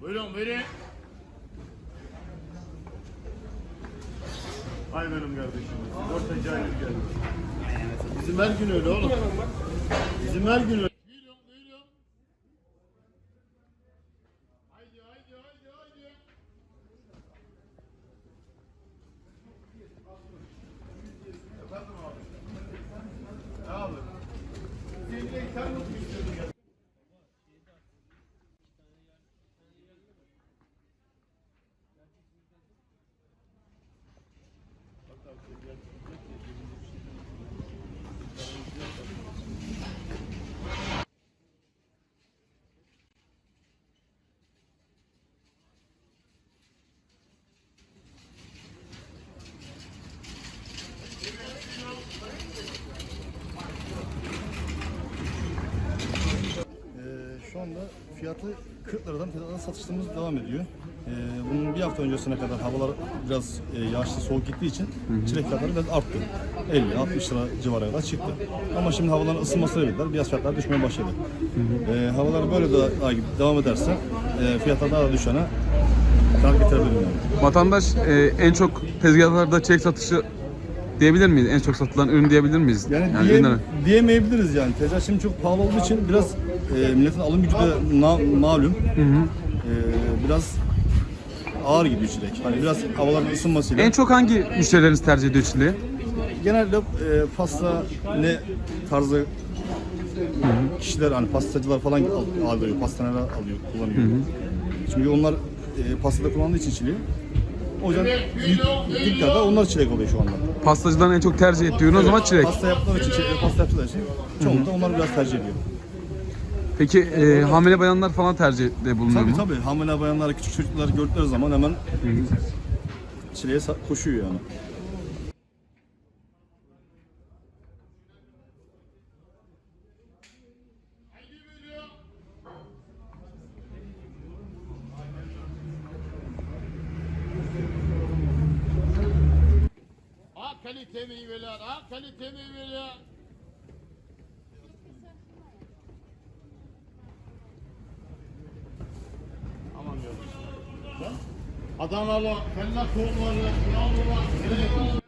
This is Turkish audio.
Buyurun buyurun. Ay benim kardeşim. Orta cahil geldi. Bizim her gün öyle oğlum. Bizim her gün öyle. Seninle sen mi istiyordun ya? Ee, şu anda fiyatı 40 liradan fiyatına satışlarımız devam ediyor. Ee, bunun bir hafta öncesine kadar havalar biraz e, yağışlı soğuk gittiği için çilek fiyatları biraz arttı. 50-60 lira civarına kadar çıktı. Ama şimdi havaların ısınmasıyla birlikte biraz fiyatlar düşmeye başladı. Ee, havalar böyle de daha gibi devam ederse e, fiyatlar daha da düşene kar getirebilirim yani. Vatandaş e, en çok tezgahlarda çiçek satışı diyebilir miyiz? En çok satılan ürün diyebilir miyiz? Yani, diye, ürünler- diyemeyebiliriz yani. Tezgah şimdi çok pahalı olduğu için biraz e, milletin alım gücü de na- malum. E, biraz ağır gidiyor çilek. Hani biraz havaların ısınmasıyla. En çok hangi müşterileriniz tercih ediyor çileği? Genelde e, pasta ne tarzı kişiler hani pastacılar falan al- alıyor, pastaneler alıyor, kullanıyor. Çünkü onlar e, pastada kullandığı için çileği. O yüzden büyük miktarda onlar çilek oluyor şu anda. Pastacıların en çok tercih ettiği ürün o zaman çilek. Pasta yaptıkları için, çilek, pasta yaptıkları için çoğunlukla onlar biraz tercih ediyor. Peki e, hamile bayanlar falan tercihde bulunuyor Tabii mu? tabii hamile bayanlar, küçük çocuklar gördükleri zaman hemen çileğe sa- koşuyor yani. Kalite meyveler, A kalite meyveler. Aman görmüşsün. Adanalı, fellah tohumları, yağlılar,